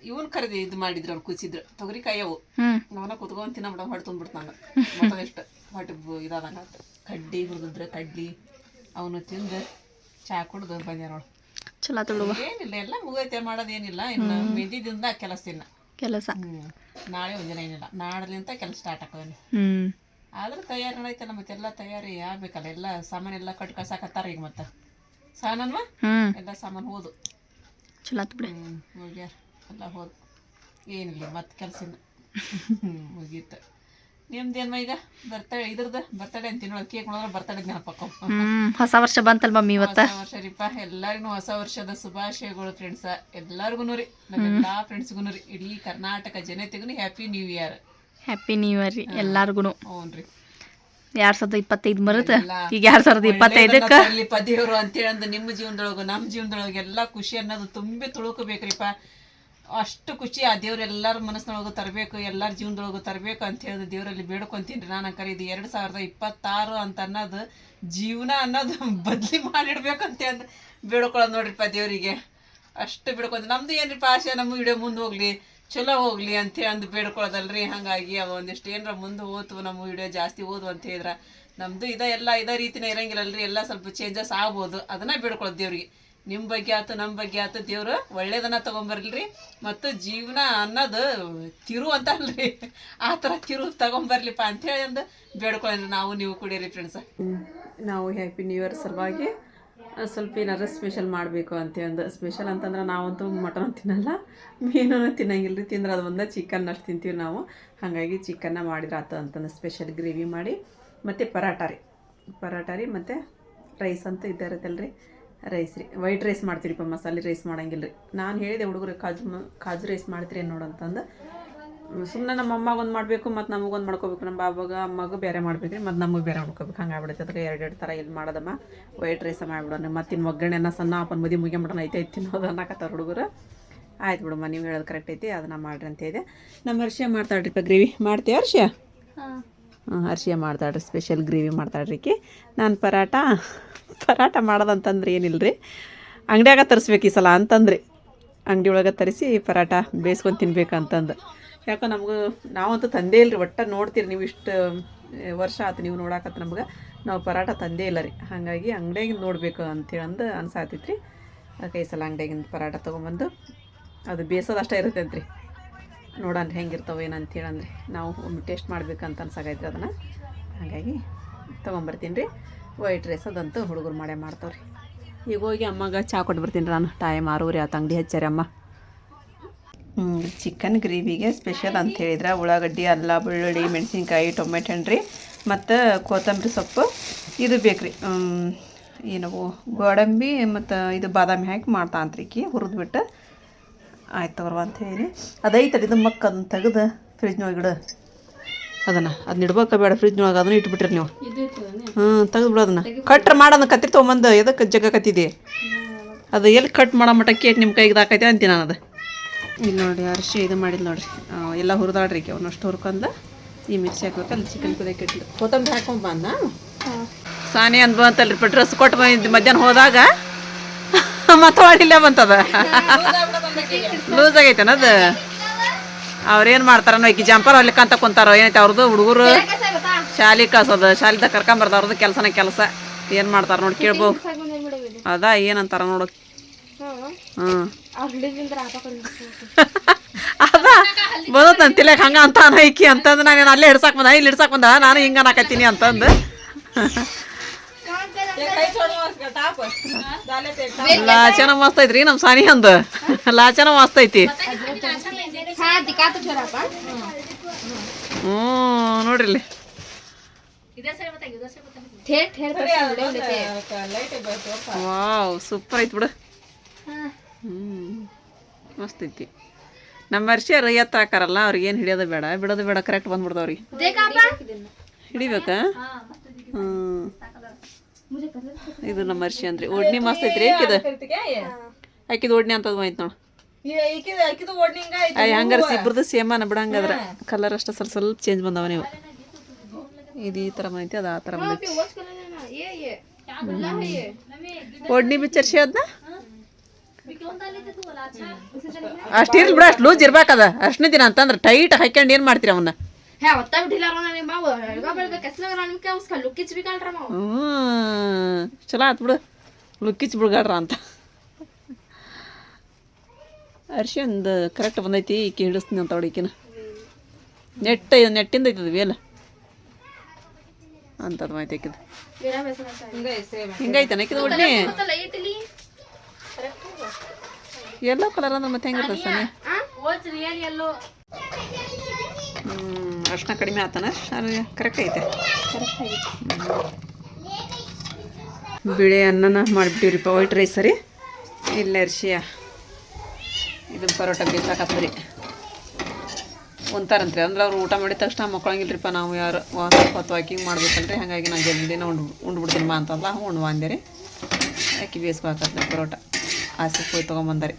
Speaker 2: ಇವನ್ ಕರೆದಿ ಇದು ಮಾಡಿದ್ರು ಅವ್ರು ಕುಸಿದ್ರು ತೊಗರಿ ಕಾಯವು
Speaker 3: ನಾನು
Speaker 2: ಅವನ ಕುತ್ಕೊಂಡ್ ತಿನ್ನಬಿಡ ಹೊಟ್ಟೆ ತುಂಬಿಡ್ತು ತೋಂಬ್ಬಿಡ್ತಾನ ಇಷ್ಟ ಎಷ್ಟು? ಹೊಟ್ಟೆ ಇದಾದಂಗೆ ಕಡ್ಡಿ ಹುರಿದ್ರೆ ಕಡ್ಲಿ. ಅವನು ತಿಂದು ಚಾ ಕುಡ್ದು ಬಂದ್ಯಾರ ನೋಡು
Speaker 3: ಚಲೋ
Speaker 2: ಏನಿಲ್ಲ ಎಲ್ಲ ಮುಗೈತೆ ಮಾಡೋದೇನಿಲ್ಲ. ಇನ್ನು ಮೆದಿದಿಂದ ಕೆಲಸ ಇನ್ನ.
Speaker 3: ಕೆಲಸ.
Speaker 2: ನಾಳೆ ಒಂದಿನ ಏನಿಲ್ಲ. ನಾಡಲಿಂತ ಕೆಲಸ ಸ್ಟಾರ್ಟ್ ಆಕೋನಿ
Speaker 3: ಹ್ಮ್.
Speaker 2: ಆದ್ರೆ ತಯಾರಿ ನಡೈತಲ್ಲ ಮತ್ತೆಲ್ಲ ತಯಾರಿ ಆಗ್ಬೇಕಲ್ಲ ಎಲ್ಲ ಎಲ್ಲಾ ಕಟ್ ಕಳ್ಸಾಕತ್ತಾರ ಈಗ ಮತ್ತೆ. ಸಾನನ್ವ ಎಲ್ಲ ಸಾಮಾನು ಹೋದು.
Speaker 3: ಚಲೋ ಆತು ಬಿಡಿ.
Speaker 2: ಹೋಗ್ಯಾರ. ಎಲ್ಲ ಹೋದು. ಏನಿಲ್ಲ ಮತ್ತೆ ಕೆಲಸ ಇನ್ನ. ಮುಗೀತು. ನಿಮ್ದೇನ್ಮ ಈಗ ಬರ್ತಡೆ ಇದ್ರದ್ದು ಬರ್ತಡೆ ಅಂತ ತಿನ್ನೋದು ಕೇಕ್ ಮಾಡೋದ್ರೆ ಬರ್ತಡೆ ಜ್ಞಾಪಕ.
Speaker 3: ಹೊಸ ವರ್ಷ ಬಂತಲ್ ಮಮ್ಮಿ ಇವತ್ತು?
Speaker 2: ಹೊಸ ವರ್ಷ ರೀಪ ಎಲ್ಲರಿಗೂ ಹೊಸ ವರ್ಷದ ಶುಭಾಶಯಗಳು ಫ್ರೆಂಡ್ಸ ಎಲ್ಲರಿಗೂ ರೀ ಫ್ರೆಂಡ್ಸ್ ಫ್ರೆಂಡ್ಸ್ಗೂ ರೀ. ಇಡೀ Karnataka ಜನತೆಗೂ happy new year
Speaker 3: happy new year ರೀ ಎಲ್ಲಾರ್ಗು
Speaker 2: ಹ್ಞೂ ರೀ.
Speaker 3: ಎರಡು ಸಾವಿರದ ಇಪ್ಪತ್ತೈದು ಮರುತ್ತ ಈಗ ಎರಡು ಸಾವಿರದ ಇಪ್ಪತ್ತೈದಕ್ಕೆ?
Speaker 2: ಅಲ್ಲಿ ಪದಿಯವರು ಅಂತೇಳಿ ಅಂದು ನಿಮ್ಮ ಜೀವನದೊಳಗು ನಮ್ಮ ಜೀವನದೊಳಗೆ ಎಲ್ಲಾ ಖುಷಿ ಅನ್ನೋದು ತುಂಬಿ ತುಳುಕಬೇಕ್ರಿಪ್ಪ ಅಷ್ಟು ಖುಷಿ. ಆ ದೇವ್ರು ಎಲ್ಲರ ಮನಸ್ಸಿನೊಳಗೂ ತರಬೇಕು, ಎಲ್ಲರ ಜೀವನದೊಳಗೂ ತರಬೇಕು ಅಂತ ಹೇಳಿದ ದೇವರಲ್ಲಿ ಬೇಡ್ಕೊಂತೀನಿ ರೀ. ನಾನು ಇದು ಎರಡು ಸಾವಿರದ ಇಪ್ಪತ್ತಾರು ಅಂತ ಅನ್ನೋದು, ಜೀವನ ಅನ್ನೋದು ಬದ್ಲಿ ಮಾಡಿಡ್ಬೇಕಂತ ಅಂದು ಬೇಡ್ಕೊಳ್ಳೋದು ನೋಡ್ರಿಪ್ಪ ದೇವರಿಗೆ. ಅಷ್ಟು ಬೇಡ್ಕೊಂತ ನಮ್ದು ಏನ್ರಿಪ್ಪ ಆಸೆ, ನಮ್ಮ ವಿಡಿಯೋ ಮುಂದೆ ಹೋಗ್ಲಿ, ಚಲೋ ಹೋಗ್ಲಿ ಅಂತೇಳಿ ಅಂದು ಬೇಡ್ಕೊಳ್ಳೋದಲ್ರಿ. ಹಾಗಾಗಿ ಅವ ಒಂದಿಷ್ಟು ಏನರ ಮುಂದೆ ಹೋತು, ನಮ್ಮ ವಿಡಿಯೋ ಜಾಸ್ತಿ ಓದು ಅಂತ ಹೇಳಿದ್ರ, ನಮ್ದು ಇದ ಎಲ್ಲ, ಇದೇ ರೀತಿನೇ ಇರಂಗಿಲ್ಲಲ್ರಿ. ಎಲ್ಲ ಸ್ವಲ್ಪ ಚೇಂಜಸ್ ಆಗ್ಬೋದು. ಅದನ್ನ ಬೇಡ್ಕೊಳ್ಳೋದು ದೇವ್ರಿಗೆ. ನಿಮ್ಮ ಬಗ್ಗೆ ಆತು ನಮ್ಮ ಬಗ್ಗೆ ಆತು, ದೇವ್ರು ಒಳ್ಳೇದನ್ನ ತಗೊಂಬರ್ಲಿ ಮತ್ತು ಜೀವನ ಅನ್ನೋದು ತಿರು ಅಂತ ಅಲ್ರಿ ಆ ಥರ ತಿರು ತಗೊಂಬರ್ಲಿಪ್ಪ ಅಂತೇಳಿ ಅಂದು ಬೇಡ್ಕೊಳ್ಳಿ ನಾವು, ನೀವು ಕುಡೀರಿ ಫ್ರೆಂಡ್ಸ ನಾವು ಹ್ಯಾಪಿ ನ್ಯೂ ಇಯರ್ ಸಲುವಾಗಿ. ಸ್ವಲ್ಪ ಏನಾದ್ರು ಸ್ಪೆಷಲ್ ಮಾಡಬೇಕು ಅಂತ ಅಂದು ಸ್ಪೆಷಲ್ ಅಂತಂದ್ರೆ ನಾವಂತೂ ಮಟನ್ ತಿನ್ನಲ್ಲ. ಮೀನು ತಿನ್ನಂಗಿಲ್ಲ ರೀ ತಿಂದ್ರೆ ಅದು ಒಂದೇ ಚಿಕನ್ ಅಷ್ಟು ತಿಂತೀವಿ ನಾವು. ಹಾಗಾಗಿ ಚಿಕನ್ನ ಮಾಡಿದ್ರೆ ಆತು ಅಂತಂದು ಸ್ಪೆಷಲ್ ಗ್ರೇವಿ ಮಾಡಿ. ಮತ್ತು ಪರಾಟ ರೀ. ಪರಾಟ ರೀ, ಮತ್ತು ರೈಸ್ ಅಂತ ಇದ್ದೇ ಇರುತ್ತಲ್ಲ ರೀ ರೈಸ್ ರೀ. ವೈಟ್ ರೈಸ್ ಮಾಡ್ತೀರಿಪ್ಪ ಮಸಾಲೆ ರೈಸ್ ಮಾಡಂಗಿಲ್ಲ ರೀ ನಾನು ಹೇಳಿದೆ ಹುಡುಗರು ಕಾಜು ಮ ಕಾಜು ರೈಸ್ ಮಾಡ್ತೀರಿ ನೋಡಂತಂದು ಸುಮ್ಮನೆ ನಮ್ಮ ಅಮ್ಮಗೆ ಒಂದು ಮಾಡಬೇಕು ಮತ್ತು ನಮಗೊಂದು ಮಾಡ್ಕೋಬೇಕು. ನಮ್ಮ ಬಾಬಾಗ ಅಮ್ಮಗೆ ಬೇರೆ ಮಾಡ್ಬೇಕು ರೀ ಮತ್ತು ನಮಗೆ ಬೇರೆ ಮಾಡ್ಕೋಬೇಕು. ಹಂಗೆ ಆಗ್ಬಿಡುತ್ತೆ. ಅದಕ್ಕೆ ಎರಡೆರಡು ಥರ ಇಲ್ಲಿ ಮಾಡೋದಮ್ಮ. ವೈಟ್ ರೈಸ ಮಾಡಿಬಿಡೋಣ. ಮತ್ತು ಇನ್ನು ಒಗ್ಗರಣೆನ ಸಣ್ಣ ಅಪ್ಪನ ಮದಿ ಮುಗಿಯಂಬಿಡೋಣ ಐತೆ ಐತೆ ತಿನ್ನೋದು ಅನ್ನಕತ್ತಾರ ಹುಡುಗರು. ಆಯ್ತು ಬಿಡಮ್ಮ ನೀವು ಹೇಳೋದು ಕರೆಕ್ಟ್ ಐತಿ ಅದನ್ನ ಮಾಡ್ರಿ ಅಂತ ಇದೆ ನಮ್ಮ ಅರ್ಶಿಯ ಮಾಡ್ತಾಳ್ರಿಪ್ಪ ಗ್ರೇವಿ. ಮಾಡ್ತೀಯ ಅರ್ಶಿಯ ಹಾಂ. ಅರ್ಶಿಯ ಮಾಡ್ತಾಳ್ರಿ. ಸ್ಪೆಷಲ್ ಗ್ರೇವಿ ಮಾಡ್ತಾಳ್ರಿಕಿ. ನಾನು ಪರಾಟ ಪರಾಟ ಮಾಡೋದಂತಂದ್ರೆ ಏನಿಲ್ಲ ರೀ ಅಂಗಡಿಯಾಗ ತರಿಸ್ಬೇಕು ಈ ಸಲ ಅಂತಂದ್ರಿ. ಅಂಗಡಿ ಒಳಗೆ ತರಿಸಿ ಪರಾಟ ಬೇಯಿಸ್ಕೊಂಡು ತಿನ್ಬೇಕು ಅಂತಂದು ಯಾಕೋ ನಮಗೂ, ನಾವಂತೂ ತಂದೇ ಇಲ್ಲ ರೀ ಒಟ್ಟು ನೋಡ್ತೀರಿ ನೀವು ಇಷ್ಟು ವರ್ಷ ಆಯ್ತು ನೀವು ನೋಡಾಕತ್ತ ನಮ್ಗೆ. ನಾವು ಪರಾಟ ತಂದೇ ಇಲ್ಲ ರೀ. ಹಾಗಾಗಿ ಅಂಗಡಿಯಾಗಿಂದ ನೋಡಬೇಕು ಅಂತೇಳಂದು ಅನ್ಸಾತೈತ್ರಿ. ಅದಕ್ಕೆ ಈ ಸಲ ಅಂಗಡಿಯಾಗಿಂದ ಪರಾಟ ತೊಗೊಂಬಂದು ಅದು ಬೇಯಿಸೋದು ಅಷ್ಟೇ ರೀ ನೋಡೋಣ ಹೆಂಗಿರ್ತಾವೆ ಏನಂತೇಳಂದ್ರೆ ನಾವು ಒಮ್ಮೆ ಟೇಸ್ಟ್ ಮಾಡ್ಬೇಕಂತ ಅನ್ಸಾಗೈತ್ರಿ ಅದನ್ನು. ಹಾಗಾಗಿ ತೊಗೊಂಬರ್ತೀನಿ ರೀ. ವೈಟ್ ರೈಸ್ ಅದಂತೂ ಹುಡುಗರು ಮಾಡೇ ಮಾಡ್ತಾವ್ರಿ. ಈಗ ಹೋಗಿ ಅಮ್ಮಗೆ ಚಾ ಕೊಟ್ಟು ಬರ್ತೀನಿ ನಾನು. ಟೈಮ್ ಆರೂರಿ ಆತ ಅಂಗಡಿ ಹಚ್ಚಾರಿ ಅಮ್ಮ. ಚಿಕನ್ ಗ್ರೇವಿಗೆ ಸ್ಪೆಷಲ್ ಅಂತ ಹೇಳಿದ್ರೆ. ಉಳ್ಳಾಗಡ್ಡಿ, ಅಲ್ಲ, ಬೆಳ್ಳುಳ್ಳಿ, ಮೆಣಸಿನ್ಕಾಯಿ ಟೊಮೆಟೊ ಹಣ್ಣು ರೀ ಮತ್ತು ಕೊತ್ತಂಬರಿ ಸೊಪ್ಪು. ಇದು ಬೇಕು ರೀ ಏನವು ಗೋಡಂಬಿ ಮತ್ತು ಇದು ಬಾದಾಮಿ ಹಾಕಿ ಮಾಡ್ತಾ ಅಂತ್ರಿಕಿ ಹುರಿದ್ಬಿಟ್ಟು ಆಯ್ತು ತಗೋರ್ವ ಅಂತ ಹೇಳಿ. ಅದೈತಡಿ ಇದು ಮಕ್ಕ ಅದನ್ನು ತೆಗೆದು ಫ್ರಿಜ್ನೊಳಗೆ ಇಡು. ಅದನ್ನು. ಅದನ್ನ ಇಡ್ಬೇಕ ಬೇಡ ಫ್ರಿಜ್ನೊಳಗೆ ಅದನ್ನ ಇಟ್ಬಿಟ್ರಿ ನೀವು. ಹ್ಞೂ ತೆಗೆದು ಬಿಡು ಅದನ್ನು. ಕಟ್ರ ಮಾಡೋದನ್ನ ಕತ್ತಿ ತೊಗೊಂಬಂದು ಎದಕ್ಕೆ ಕತ್ತಿದೆ? ಅದು ಎಲ್ಲಿ ಕಟ್ ಮಾಡೋ ಮಟ್ಟ ಕೇಟ್ ನಿಮ್ಮ ಕೈಗೆ ಹಾಕೈತೆ ಅಂತೀನಿ ನಾನು ಅದು. ಇಲ್ಲಿ ನೋಡಿ ಅರಿಶಿ ಇದು ಮಾಡಿದ್ ನೋಡ್ರಿ. ಎಲ್ಲ ಹುರಿದಾಡ್ರಿ ಅವನಷ್ಟು ಹುರ್ಕೊಂಡು ಈ ಮಿರ್ಚಿ ಹಾಕ್ಬೇಕು ಅಲ್ಲಿ ಚಿಕನ್ ಕುದಿಯಕ್ಕೆ ಇಟ್ಲು. ಕೊತ್ತಂಬರಿ ಹಾಕೊಂಡ್ ಬಂದ? ಸಾನಿ ಅಂದ್ ಬಂತಲ್ರಿ ಡ್ರೆಸ್ ಕೊಟ್ಟು ಬಂದಿದ್ದು ಮಧ್ಯಾಹ್ನ ಹೋದಾಗ. ಮತ್ತೆ ಮಾಡಿಲ್ಲ ಬಂತದ? ಲೂಸ್ ಆಗೈತೆ ಅದು? ಅವ್ರೇನು ಮಾಡ್ತಾರನೋ ಈಕಿ ಜಂಪರ್ ಹೊಲಿಕ್ಕೆ ಅಂತ ಕುಂತಾರೋ ಏನೈತೆ ಅವ್ರದ್ದು ಹುಡುಗರು? ಶಾಲಿ ಕಳ್ಸೋದು ಶಾಲಿದಾಗ ಕರ್ಕೊಂಬರ್ದು ಅವ್ರದ್ದು ಕೆಲಸನ ಕೆಲಸ. ಏನು ಮಾಡ್ತಾರ ನೋಡಿ ಕೇಳ್ಬೋ. ಅದ ಏನಂತಾರ ನೋಡು. ಹ್ಞೂ ಅದ ಬದತ್ ತಿಲಕ್ ಹಂಗ ಅಂತ ಐಕಿ ಅಂತಂದು ನಾನು ಅಲ್ಲೇ ಹಿಡ್ಸಾಕ್ ಬಂದ ಇಲ್ಲಿ ಹಿಡ್ಸಾಕ್ ಬಂದ ನಾನು ಹಿಂಗ ನಾಕತ್ತೀನಿ ಅಂತಂದು. ಲಾಚನ ಮಸ್ತ್ ಐತ್ರಿ ನಮ್ಮ ಸಾನಿ ಅಂದ. ಲಾಚನ ಮಸ್ತ್ ಐತಿ. ಹ್ಞೂ ನೋಡ್ರಿ ಇಲ್ಲಿ ವಾವ್ ಸೂಪರ್ ಐತಿ ಬಿಡು. ಹ್ಞೂ ಮಸ್ತ್ ಐತಿ. ನಮ್ಮ ವರ್ಷ ಎತ್ತ ಹಾಕಾರಲ್ಲ ಅವ್ರಿಗೆ ಏನು ಹಿಡಿಯೋದು ಬೇಡ. ಬಿಡೋದು ಬೇಡ ಕರೆಕ್ಟ್ ಬಂದ್ಬಿಡ್ದು ಅವ್ರಿಗೆ. ಹಿಡಿಬೇಕಾ? ಹ್ಞೂ ಇದು ನಮ್ಮ ಅರ್ಶಿ ಅಂದ್ರಿ. ಓಡ್ನಿ ಮಸ್ತ್ ಐತ್ರಿ ಇದು ಆಕಿದು ಓಡ್ನಿ ಅಂತದ್ ಐತೆ ನೋಡಿ. ಹಂಗಾರೆ ಇಬ್ರದ್ದು ಸೇಮನ ಬಿಡಂಗಾದ್ರೆ ಕಲರ್ ಅಷ್ಟ ಸ್ವಲ್ಪ ಸ್ವಲ್ಪ ಚೇಂಜ್ ಬಂದವ ನೀವು. ಇದು ಈ ಥರ ಬಂದೈತಿ ಅದು ಆ ಥರ ಬಂದೈತಿ. ಒಡ್ನಿ ಬಿಚ್ಚರ್ಸಿ ಅದನ್ನ ಅಷ್ಟು ಇರ್ಲಿ ಬಿಡ ಅಷ್ಟು ಲೂಸ್ ಇರ್ಬೇಕದ. ಅಷ್ಟನೇ ದಿನ ಅಂತಂದ್ರೆ ಟೈಟ್ ಹಾಕ್ಯಂಡು ಏನು ಮಾಡ್ತೀರಿ ಅವನ್ನ? ಹ್ಞೂ ಚಲೋ ಆತು ಬಿಡು. ಲುಕ್ಕಿಚ್ ಬಿಡ್ಗಾಡ್ರ ಅಂತ. ಅರ್ಶಿ ಒಂದು ಕರೆಕ್ಟ್ ಬಂದೈತಿ ಈಕೆ ಹಿಡಿಸ್ತೀನಿ ಅಂತ ಈಕಿನ. ನೆಟ್ಟ ನೆಟ್ಟಿಂದ ಐತದ ವೇಲ ಅಂತದ್ ಮಾಹಿತಿ ಆಕಿದು. ಹಿಂಗೈತೆ ಆಕಿದ ಒಡ್ನಿ? ಎಲ್ಲೋ ಕಲರ್ ಅಂದ್ರೆ ಮತ್ತೆ ಹೆಂಗಿರ್ತದೆ ಸನಿ ಅರ್ಶಿನ ಕಡಿಮೆ ಆತನ? ಕರೆಕ್ಟ್ ಐತೆ? ಬಿಳಿ ಅನ್ನನ ಮಾಡಿಬಿಟ್ಟಿವ್ರಿಪ್ಪ ವೈಟ್ ರೈಸ್ ಸರಿ ಇಲ್ಲ ಅರ್ಶಿಯ. ಇದು ಪರೋಟ ಬೇಸಾಕತ್ರಿ ಉಂತಾರಂತ್ರಿ ಅಂದ್ರೆ ಅವ್ರು ಊಟ ಮಾಡಿದ ತಕ್ಷಣ ಮಕ್ಕಳಂಗಿಲ್ರಿಪ್ಪ, ನಾವು ಯಾರು ಹೊತ್ತು ವಾಕಿಂಗ್ ಮಾಡ್ಬೇಕಲ್ರಿ, ಹಾಗಾಗಿ ನಾನು ಜಲ್ದಿನ ಉಂಡು ಉಂಡ್ಬಿಡ್ತೀನಿ ಮಾ ಅಂತಲ್ಲ ಉಣ್ಣು ಅಂದೆ ರೀ. ಅಕ್ಕಿ ಬೇಯಿಸ್ಕೊಳಕತ್ರಿ ಪರೋಟ. ಆಸೆ ಹೋಗಿ ತೊಗೊಂಬಂದರಿ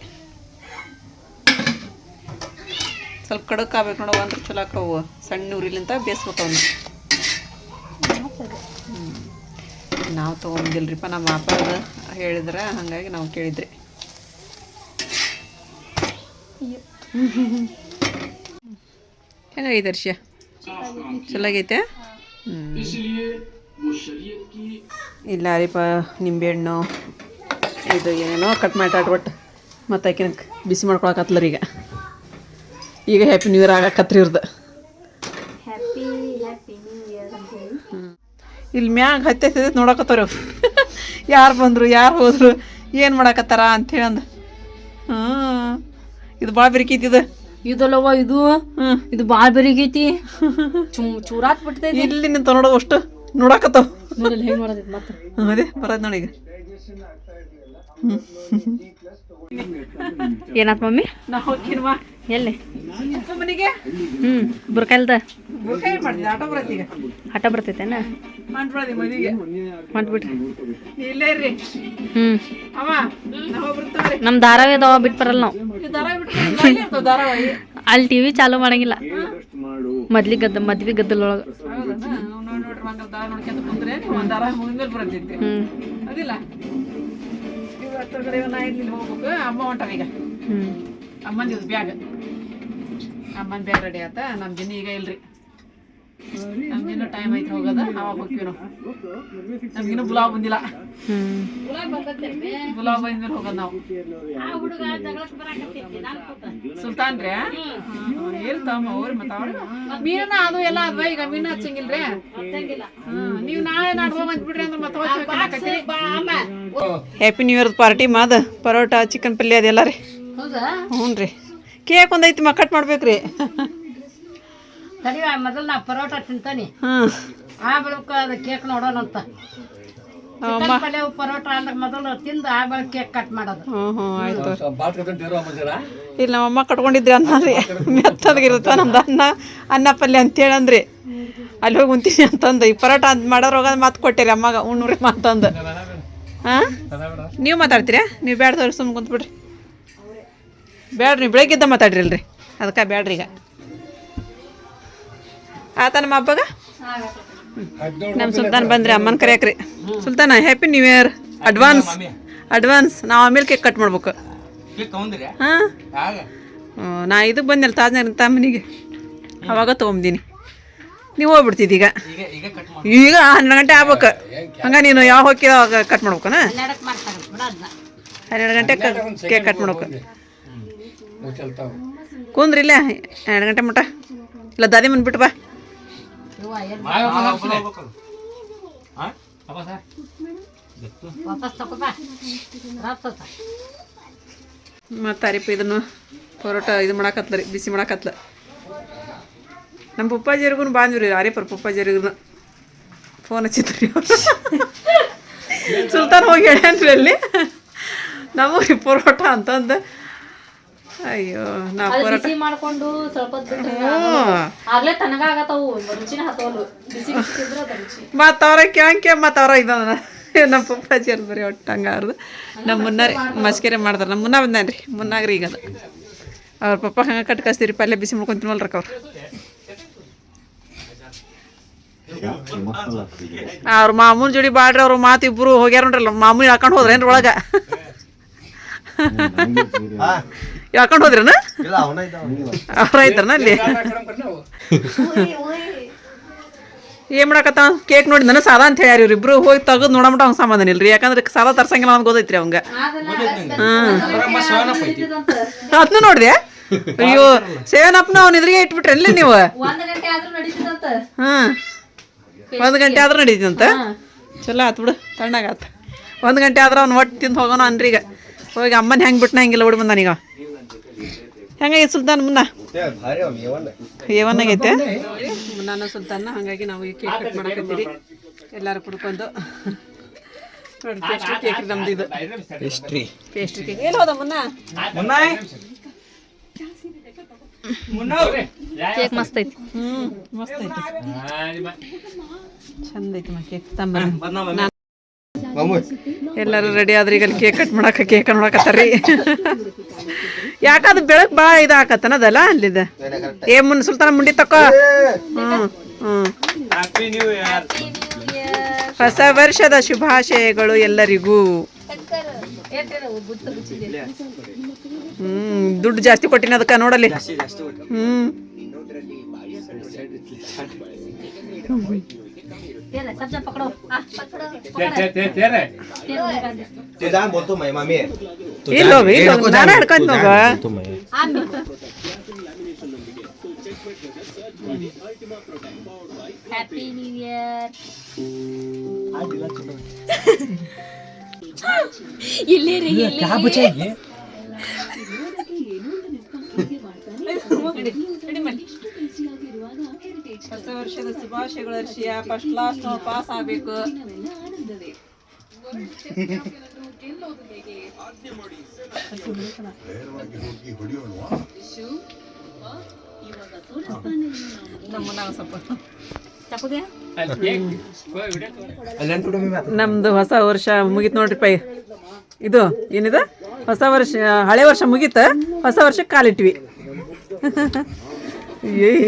Speaker 2: ಸ್ವಲ್ಪ ಕಡಕ್ ಆಗ್ಬೇಕು ನೋಡವ ಅಂದ್ರೆ ಚಲೋ ಆಕವು. ಸಣ್ಣ ಉರಿಲಿಂತ ಬೇಯಿಸ್ಬೇಕು ಅವನ್ನ ನಾವು ತೊಗೊಂಬಂದಿಲ್ರಿಪ್ಪ, ನಮ್ಮ ಅಪ್ಪ ಹೇಳಿದ್ರೆ, ಹಾಗಾಗಿ ನಾವು ಕೇಳಿದ್ರಿ. ಹೆಂಗೈತೆ ಅರ್ಷಿಯ ಚೆನ್ನಾಗೈತೆ? ಇಲ್ಲ ರೀಪ ನಿಂಬೆಹಣ್ಣು ಇದು ಏನೇನೋ ಕಟ್ ಮಾಡಿ ಒಟ್ಟು ಮತ್ತು ಆಕಿನ ಬಿಸಿ ಮಾಡ್ಕೊಳಕತ್ಲರಿ ಈಗ. ಈಗ ಹ್ಯಾಪಿ ನ್ಯೂ ಇಯರ್ ಆಗಕತ್ರಿ
Speaker 6: ಹೇಳಿ.
Speaker 2: ಇಲ್ಲಿ ಮ್ಯಾಗ ಹತ್ತೆ ನೋಡಕತ್ತವ್ರು. ಯಾರು ಬಂದರು ಯಾರು ಹೋದ್ರು ಏನು ಮಾಡಕತ್ತಾರ ಅಂಥೇಳಿ ಅಂದ ಹ್ಞೂ ಇದು ಭಾಳ ಬೆರಿಕೈತಿ ಇದು?
Speaker 3: ಇದಲ್ಲವ ಇದು? ಇದು ಬಾಳ ಬೆರಿಗೈತಿ ಚುಮ್ ಚೂರಾತ್ ಬಿಡ್ತೈತಿ.
Speaker 2: ಇಲ್ಲಿ ನಿಂತ ನೋಡೋ ಅಷ್ಟು ನೋಡಕತ್ತಾವ.
Speaker 3: ನೋಡಲ್ಲ ಹೆಂಗ್ ಮತ್ತೆ?
Speaker 2: ಅದೇ ಬರೋದು ನೋಡಿ ಈಗ.
Speaker 3: ಏನಾತ್ ಮಮ್ಮಿ? ಎಲ್ಲಿ? ಹ್ಮ್ ಬುರ್ಕಲ್ದ? ಹಠ ಬರ್ತೈತೇನ? ಹ್ಮ್. ನಮ್ ಧಾರಾವಾಹಿ ಅದಾವ ಬಿಟ್ ಬರಲ್ಲ ನಾವು.
Speaker 2: ಬಿಟ್ಟು
Speaker 3: ಅಲ್ಲಿ ಟಿವಿ ಚಾಲು ಮಾಡಂಗಿಲ್ಲ. ಮದ್ಲಿ ಗದ್ದ ಮದ್ವಿ ಗದ್ದಲೊಳಗ.
Speaker 2: ಅಮ್ಮನ ಬ್ಯಾಗ್. ಅಮ್ಮನ ಬ್ಯಾಗ್ ರೆಡಿ ಆತ. ನಮ್ಮ ದಿನ ಈಗ ಇಲ್ರಿ. ನಮ್ಗಿನ್ನೂ ಟೈಮ್ ಐತಿ ಹೋಗೋದ. ಅವಾಗ ಹೋಗ್ತೀವಿ ನಾವು. ನಮ್ಗಿನ್ನೂ ಬುಲಾವ್ ಬಂದಿಲ್ಲ. ಬುಲಾವ್ ಬಂದ್ಮೇಲೆ ಹೋಗೋದು ನಾವು. ಸುಲ್ತಾನ್ ರೀ ತಮ್ಮ ಅವ್ರಿ ಮತ್ತ ಮೀನ ಅದು ಎಲ್ಲ ಅದ್ವ? ಈಗ ಮೀನ ಹಚ್ಚಂಗಿಲ್ರಿ? ನೀವು ನಾಳೆ ನಾಡ್ದು ಬಂದ್ಬಿಡ್ರಿ ಅಂದ್ರೆ ಮತ್ತೆ ಹ್ಯಾಪಿ ನ್ಯೂ ಇಯರ್ ಪಾರ್ಟಿ ಮಾದ. ಪರೋಟ ಚಿಕನ್ ಪಲ್ಯ ಅದೆಲ್ಲ ರೀ.
Speaker 3: ಹೌದಾ?
Speaker 2: ಹ್ಞೂ ರೀ ಕೇಕ್ ಒಂದೈತಿ ಮ ಕಟ್ ಮಾಡ್ಬೇಕ್ರಿ.
Speaker 3: ಸರಿ ಮೊದಲು ನಾ ಪರೋಟ ತಿಂತಾನೆ. ಆ ಬಳಿಕ ಅದು ಕೇಕ್ ನೋಡೋಣಂತ ಚಿಕನ್ ಪಲ್ಯ ಪರೋಟ ಅಂದ್ರೆ ಮೊದಲು ತಿಂದು ಆ ಬಳಿಕ ಕೇಕ್ ಕಟ್ ಮಾಡೋದು.
Speaker 2: ಹ್ಞೂ ಹ್ಞೂ ಆಯ್ತು. ಇಲ್ಲಿ ನಮ್ಮ ಅಮ್ಮ ಕಟ್ಕೊಂಡಿದ್ರಿ ಅನ್ನ ರೀ. ಮೆತ್ತದಾಗಿರುತ್ತೆ ನಮ್ದು ಅನ್ನ? ಅನ್ನ ಪಲ್ಯ ಅಂತೇಳಿ ಅಂದ್ರಿ ಅಲ್ಲಿ ಹೋಗಿ ಉಂತೀನಿ ಅಂತಂದು. ಈ ಪರೋಟ ಅಂತ ಮಾಡೋರು ಹೋಗೋದು ಮಾತು ಕೊಟ್ಟಿರಿ ಅಮ್ಮಗ ಉಣ್ಣುರಿ ಮಾತಂದು. ಹಾಂ? ನೀವು ಮಾತಾಡ್ತೀರಾ? ನೀವು ಬೇಡ ಸುಮ್ಮನೆ ಕುಂತ್ಬಿಡ್ರಿ. ಬೇಡ್ರಿ ಬೆಳಗ್ಗೆದ್ದ ಮಾತಾಡ್ರಿ ಅಲ್ರಿ ಅದಕ್ಕೆ ಬೇಡ್ರಿ ಈಗ. ಆತ ನಮ್ಮ ಹಬ್ಬಗ? ನಮ್ಮ ಸುಲ್ತಾನ್ ಬಂದ್ರಿ ಅಮ್ಮನ ಕರೆಯಕ್ರಿ. Sultana happy new year advance advance ನಾವು ಆಮೇಲೆ ಕೇಕ್ ಕಟ್ ಮಾಡ್ಬೇಕು. ಹಾಂ. ನಾ ಇದಕ್ಕೆ ಬಂದೆಲ್ಲ ಅಂತ ತಮ್ಮನಿಗೆ ಅವಾಗ ತೊಗೊಂಬಂದೀನಿ. ನೀವು ಹೋಗ್ಬಿಡ್ತಿದ್ದಿ ಈಗ. ಈಗ ಹನ್ನೆರಡು ಗಂಟೆ ಆಗ್ಬೇಕು. ಹಂಗ ನೀನು ಯಾವ ಹೋಗಿ ಅವಾಗ ಕಟ್ ಮಾಡ್ಬೇಕನ? ಹನ್ನೆರಡು ಗಂಟೆ ಕೇಕ್ ಕಟ್ ಮಾಡ್ಬೇಕು. ಕುಂದ್ರಿ ಇಲ್ಲೇ ಎರಡು ಗಂಟೆ ಮಟ ಇಲ್ಲ ದಾದಿ ಬಂದ್ಬಿಟ್ಟು ಬಾ. ಮತ್ತು ಅರಿಪ ಇದನ್ನು ಪರೋಟ ಇದು ಮಾಡಾಕತ್ಲ ರೀ ಬಿಸಿ ಮಾಡಾಕತ್ಲ. ನಮ್ಮ ಪಪ್ಪಾಜಿಯವ್ರಿಗೂ ಬಾಂದ್ವಿ ರೀ ಅರಿಪರ್ ಪಪ್ಪಾಜಿಯವ್ರಿಗೂ ಫೋನ್ ಹಚ್ಚಿದ್ರಿ ಸುಲ್ತಾನ್ ಹೋಗಿ ಹೇಳ್ಯಾನ್ರಿ ಅಲ್ಲಿ. ನಮಗೆ ಪರೋಟ ಅಂತಂದು ಅಯ್ಯೋ ನಾ ಪರೋಟ
Speaker 3: ಬಿಸಿ ಮಾಡ್ಕೊಂಡು ಸ್ವಲ್ಪ ಆಗ್ಲೇ ತನಗ ಆಗತ್ತವು ರುಚಿನ ಹತ್ತವಲ್ಲು. ಬಿಸಿ ಬಿಸಿ ತಿಂದ್ರೆ ಅದು ರುಚಿ.
Speaker 2: ಮತ್ತು ಅವ್ರ ಕ್ಯಾಂಕೆ ಮತ್ತು ಅವ್ರ ಇದನ್ನ ನಮ್ಮ ಪಪ್ಪಾಜಿ ಅಲ್ಲಿ ಬರೀ ಒಟ್ಟು ಹಂಗಾರ್ದು ನಮ್ಮ ಮುನ್ನಾರಿ ಮಸ್ಕೆರೆ ಮಾಡ್ತಾರೆ. ನಮ್ಮ ಮುನ್ನ ಬಂದಾನ್ರಿ. ಮುನ್ನಾಗ್ರಿ ಈಗ ಅದು. ಅವ್ರ ಪಪ್ಪ ಹಂಗೆ ಕಟ್ ಕಸ್ತೀರಿ ಪಲ್ಯ ಬಿಸಿ ಮಾಡ್ಕೊಂಡು ತಿನ್ವಲ್ರಕ್ಕ ಅವ್ರು. ಅವ್ರ ಮಾಮೂನ್ ಜೋಡಿ ಬಾಡ್ರಿ ಅವ್ರ ಮಾತು ಇಬ್ರು ಹೋಗ್ಯಾರ ನೋಡ್ರಲ್ಲ ಮಾಮೂನ್ ಹಾಕೊಂಡು ಹೋದ್ರೇನ್ರಿ ಒಳಗ? ಯಾಕೊಂಡು ಹೋದ್ರನ? ಅವ್ರ ಐತ್ರನ ಅಲ್ಲಿ? ಏನ್ ಮಾಡಕತ್ತ ಕೇಕ್ ನೋಡಿ ನನಗೆ ಸಾದಾ ಅಂತ ಹೇಳ್ಯಾರ ಇವ್ರಿಬ್ರು ಹೋಗಿ ತೆಗೆದು ನೋಡಮಟ ಅವ್ನ ಸಮಾಧಾನ ಇಲ್ರಿ. ಯಾಕಂದ್ರೆ ಸಾದಾ ತರ್ಸಂಗಿಲ್ಲ ಅವ್ನ್ ಗೊತ್ತೈತ್ರಿ ಅವಂಗ. ಅದನ್ನ ನೋಡಿದೆ? ಅಯ್ಯೋ ಸೆವೆನ್ ಅಪ್ನ ಅವ್ನ ಎದುರಿಗೆ ಇಟ್ಬಿಟ್ರಿ ನೀವು?
Speaker 3: ಆದ್ರೂ ನಡೀತದಂತ.
Speaker 2: ಹ್ಮ್ ಒಂದು ಗಂಟೆ ಆದ್ರೂ ನಡೀತಂತ ಚಲೋ ಆತ್ ಬಿಡು ತಣ್ಣಗಾತ. ಒಂದ್ ಗಂಟೆ ಆದ್ರೆ ಅವ್ನು ಒಟ್ಟು ತಿಂದು ಹೋಗೋಣ ಅನ್ರಿ ಈಗ ಹೋಗಿ ಅಮ್ಮನ ಹೆಂಗ್ ಬಿಟ್ನ ಹೆಂಗಿಲ್ಲ ಬಿಡು ಬಂದಾನೀಗ ಹೆಂಗಾಗೈತೆ ಸುಲ್ತಾನ್ ಮುನ್ನ. ಏವನ್ನಾಗೈತೆ? ನಾನು ಸುಲ್ತಾನ ಹಂಗಾಗಿ ನಾವು ಈ ಕೇಕ್ ಕಟ್ ಮಾಡಕತ್ತೀರಿ ಎಲ್ಲರೂ ಕುಡ್ಕೊಂಡು. ನೋಡಿ ಪೇಸ್ಟ್ರಿ ಕೇಕ್ ನಮ್ದು ಇದು.
Speaker 5: ಪೇಸ್ಟ್ರಿ
Speaker 2: ಪೇಸ್ಟ್ರಿ ಕೇಕ್ ಏನು ಹೋದ ಮುನ್ನ?
Speaker 3: ಕೇಕ್ ಮಸ್ತ್ ಐತಿ.
Speaker 2: ಹ್ಞೂ ಮಸ್ತ್ ಐತಿ. ಚಂದ ಐತಿ ಮಾ ಕೇಕ್ ತಂಬ ಎಲ್ಲರೂ ರೆಡಿ ಆದ್ರೆ ಈಗ ಕೇಕ್ ಕಟ್ ಮಾಡಕ ಕೇಕ್ ಮಾಡಕತ್ತಾರ್ರಿ ಯಾಕಂದ್ರೆ ಬೆಳಕ್ ಭಾಳ ಇದು ಅದಲ್ಲ ಅಲ್ಲಿದ? ಏ ಮುನ್ ಸುಲ್ತಾನ ಮುಂಡಿ ತಕೋ. ಹ್ಮ್ ಹ್ಮ್. ಹೊಸ ವರ್ಷದ ಶುಭಾಶಯಗಳು ಎಲ್ಲರಿಗೂ. ಹ್ಮ್ ದುಡ್ಡು ಜಾಸ್ತಿ ಕೊಟ್ಟಿನ ಅದಕ್ಕ ನೋಡಲಿ ಹ್ಮ್.
Speaker 3: તેરે સબ્જા પકડો આ
Speaker 5: પકડો બોલતો મય
Speaker 2: મમ્મી એ લો એ લો નાના હડકત
Speaker 3: નો કા આમ હેપી ન્યુ યર આ દિલા ચલો ಇಲ್ಲೇ ರೀ ಇಲ್ಲೇ
Speaker 2: ಹೊಸ ವರ್ಷದ ಶುಭಾಶಯಗಳು ಹರ್ಷಿಯ ಫಸ್ಟ್ ಕ್ಲಾಸ್ ನಾವು ಪಾಸ್ ಆಗಬೇಕು. ನಮ್ದು ಹೊಸ ವರ್ಷ ಮುಗೀತು ನೋಡ್ರಿ ಪೈ. ಇದು ಏನಿದೆ? ಹೊಸ ವರ್ಷ, ಹಳೆ ವರ್ಷ ಮುಗೀತ, ಹೊಸ ವರ್ಷಕ್ಕೆ ಕಾಲಿಟ್ವಿ. ಏಯ್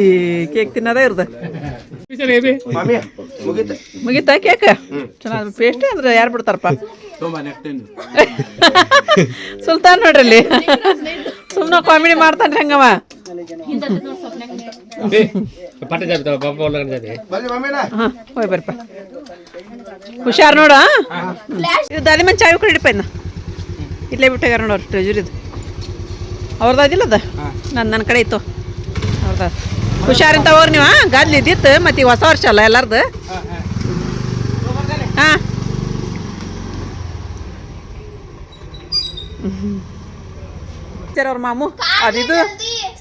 Speaker 2: ಕೇಕ್ ತಿನ್ನೋದೇ ಇರ್ದ. ಮುಗಿತಾ. ಕೇಕ್ ಚೆನ್ನಾಗಿ ಪೇಸ್ಟ್ ಅಂದ್ರೆ ಯಾರು ಬಿಡ್ತಾರಪ್ಪ? ಸುಲ್ತಾನ್ ನೋಡ್ರಿ ಅಲ್ಲಿ ಸುಮ್ಮನೆ ಕಾಮಿಡಿ ಮಾಡ್ತಾನೆ ಹಂಗವ. ಹೋಯ್ ಬರ್ಪ. ಹುಷಾರ್ ನೋಡ ಇದು ದಾಲಿ ಮಂಚ ಚಾವಿ ಇನ್ನ. ಇಲ್ಲೇ ಬಿಟ್ಟಾಗ ನೋಡೋರು ಟ್ರೆಜುರಿದು ಅವ್ರದ್ದು ಅದಿಲ್ಲದ? ನನ್ನ ನನ್ನ ಕಡೆ ಇತ್ತು. ಹುಷಾರಿಂತ ಹೋಗ್ರಿ ನೀವು ಗದ್ಲಿ ಇದ್ದಿತ್ತು, ಮತ್ತೆ ಈಗ ಹೊಸ ವರ್ಷ ಅಲ್ಲ ಎಲ್ಲಾರ್ದು? ಹಾಂ. ಅವ್ರ ಮಾಮು. ಅದಿದು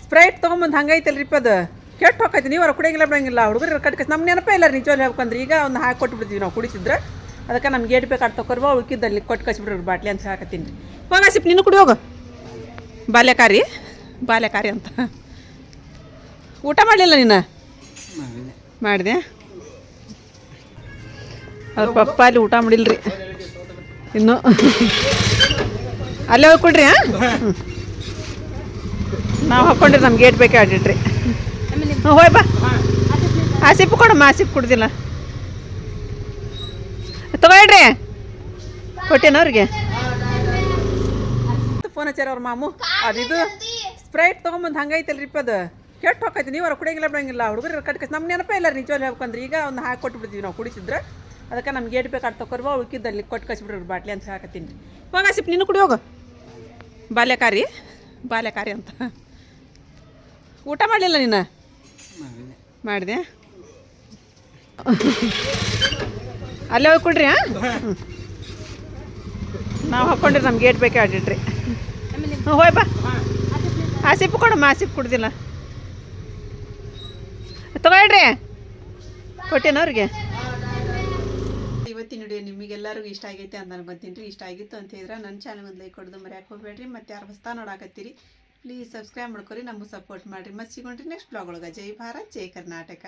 Speaker 2: ಸ್ಪ್ರೈಟ್ ತೊಗೊಂಬಂದು ಹಂಗೈತಲ್ರಿಪ್ಪ ಅದು ಕೆಟ್ಟ ಹೋಗೈತಿ ನೀವು ಅವ್ರು ಕುಡಿಯಂಗಿಲ್ಲ, ಬಿಡಂಗಿಲ್ಲ. ಹುಡುಗರು ಕಟ್ಕ ನಮ್ಮ ನೆನಪೇ ಇಲ್ಲ ನಿಜವಾಗ್ಲೂ ಹೇಳ್ಬೇಕಂದ್ರೆ. ಈಗ ಒಂದು ಹಾಕಿ ಕೊಟ್ಬಿಡ್ತೀವಿ ನಾವು ಕುಡಿತಿದ್ರೆ ಅದಕ್ಕೆ ನಮ್ಗೆ ಏಟ್ ಬೇಕಾಡ್ ತಕೊರ್ವ ಉಳ್ಕಿದ್ದಲ್ಲಿ ಕೊಟ್ಟು ಕಸ್ಬಿಡ್ರಿ ಬಾಟ್ಲಿ ಅಂತ ಹಾಕತ್ತೀನಿ ರೀ ಹೋಗ ಸಿಪ್ ನೀನು ಕುಡಿ ಹೋಗು. ಬಾಲ್ಯಕಾರಿ. ಬಾಲ್ಯಕಾರಿ ಅಂತ. ಊಟ ಮಾಡಲಿಲ್ಲ ನೀನು? ಮಾಡಿದೆ. ಅವ್ರ ಪಪ್ಪ ಅಲ್ಲಿ ಊಟ ಮಾಡಿಲ್ರಿ. ಇನ್ನು. ಅಲ್ಲೇ ಹೋಗ್ಕೊಡ್ರಿ ಹಾಂ? ನಾವು ಹಾಕ್ಕೊಂಡ್ರಿ ನಮ್ಗೆ ಗೇಟ್ ಬೇಕೇ ಆಡಿಟ್ರಿ ಹ್ಞೂ ಹೋಯ್ ಬಾ. ಆಸಿಪ್ ಕೊಡಮ್ಮ ಸಿಪ್ಪು ಕುಡ್ದಿಲ್ಲ. ತಗೊಳ್ರಿ. ಕೊಟ್ಟೇನ ಅವ್ರಿಗೆ? ಫೋನ್ ಹಚ್ಚಾರ ಅವ್ರ ಮಾಮು? ಅದಿದು ಸ್ಪ್ರೈಟ್ ತೊಗೊಂಬಂದು ಹಂಗೈತಲ್ರಿಪ್ಪ ಅದು. ಕೆಟ್ಟ ಹೋಗ್ತೈತಿ ನೀವು ಅವ್ರು ಕುಡಿಯಂಗಿಲ್ಲ, ಬಿಡಂಗಿಲ್ಲ. ಹುಡುಗರು ಕಟ್ಕಸ್ ನಮ್ಮ ನೆನಪೇ ಇಲ್ಲ ನಿಜವಾಗ್ಲೂ ಹೇಳ್ಬೇಕಂದ್ರೆ. ಈಗ ಒಂದು ಹಾಕಿ ಕೊಟ್ಬಿಡ್ತೀವಿ ನಾವು ಕುಡಿಸಿದ್ರೆ. ಅದಕ್ಕೆ ನಮ್ಗೆ ಏಟ್ ಬೇಕಾಡ್ ತಕೊರ್ವ ಉಳ್ಕಿದ್ದಲ್ಲಿ ಕೊಟ್ಟು ಕಳಿಸ್ಬಿಡ್ರಿ ಬಾಟ್ಲಿ ಅಂತ ಹಾಕತ್ತೀನಿ ರೀ. ಹೋಗ ಸಿಪ್ ನೀನು ಕುಡಿ, ಹೋಗು. ಬಾಲ್ಯಕಾರಿ ಬಾಲ್ಯಕಾರಿ ಅಂತ. ಊಟ ಮಾಡಲಿಲ್ಲ ನೀನು? ಮಾಡಿದೆ. ಅಲ್ಲೇ ಹೋಗಿ ಕೊಡ್ರಿ ಹಾಂ ನಾವು ಹಾಕ್ಕೊಂಡ್ರಿ ನಮ್ಗೆ ಗೇಟ್ ಬೇಕೇ ಆಡಿಟ್ರಿ ಬಾ. ಆ ಆಸಿಪ್ ಕೊಡಮ್ಮ ಸಿಪ್ಪು ಕುಡ್ದಿಲ್ಲ. ತಗೊಳ್ರಿ. ಕೊಟ್ಟೇನ ಅವ್ರಿಗೆ. ಇವತ್ತಿನ ವಿಡಿಯೋ ನಿಮಗೆಲ್ಲರಿಗೂ ಇಷ್ಟ ಆಗೈತೆ ಅಂತ ಅನ್ಕೊಂತೀನಿ ರೀ. ಇಷ್ಟ ಆಗಿತ್ತು ಅಂತ ಹೇಳಿದ್ರೆ ನನ್ನ ಚಾನಲ್ ಒಂದು ಲೈಕ್ ಕೊಡೋದು ಮರ್ಯಾಕೆ ಹೋಗ್ಬೇಡ್ರಿ. ಮತ್ತೆ ಯಾರು ಹೊಸ್ತಾ ನೋಡಾಕತ್ತೀರಿ ಪ್ಲೀಸ್ ಸಬ್ಸ್ಕ್ರೈಬ್ ಮಾಡ್ಕೊರಿ. ನಮಗೆ ಸಪೋರ್ಟ್ ಮಾಡಿರಿ. ಮತ್ತು ಸಿಗೊಂಡ್ರಿ ನೆಕ್ಸ್ಟ್ ಬ್ಲಾಗ್ ಒಳಗೆ. ಜೈ ಭಾರತ್, ಜೈ ಕರ್ನಾಟಕ.